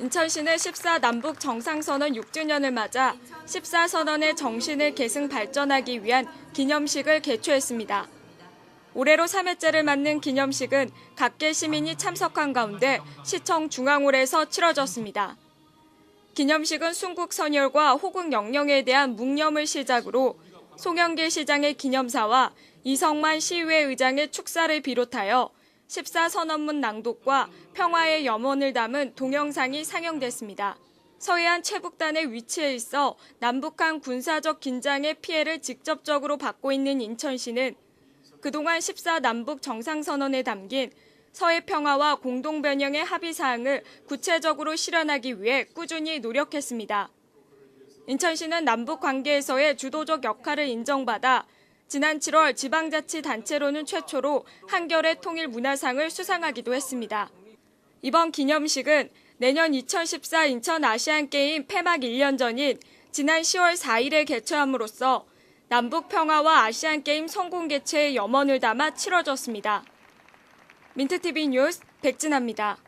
인천시는 14 남북 정상선언 6주년을 맞아 14 선언의 정신을 계승 발전하기 위한 기념식을 개최했습니다. 올해로 3회째를 맞는 기념식은 각계 시민이 참석한 가운데 시청 중앙홀에서 치러졌습니다. 기념식은 순국 선열과 호국 영령에 대한 묵념을 시작으로 송영길 시장의 기념사와 이성만 시의회의장의 축사를 비롯하여 14선언문 낭독과 평화의 염원을 담은 동영상이 상영됐습니다. 서해안 최북단의 위치에 있어 남북한 군사적 긴장의 피해를 직접적으로 받고 있는 인천시는 그동안 14 남북 정상선언에 담긴 서해 평화와 공동 변형의 합의 사항을 구체적으로 실현하기 위해 꾸준히 노력했습니다. 인천시는 남북 관계에서의 주도적 역할을 인정받아 지난 7월 지방자치단체로는 최초로 한겨레 통일 문화상을 수상하기도 했습니다. 이번 기념식은 내년 2014 인천 아시안게임 폐막 1년 전인 지난 10월 4일에 개최함으로써 남북 평화와 아시안게임 성공 개최의 염원을 담아 치러졌습니다. 민트TV 뉴스 백진아입니다.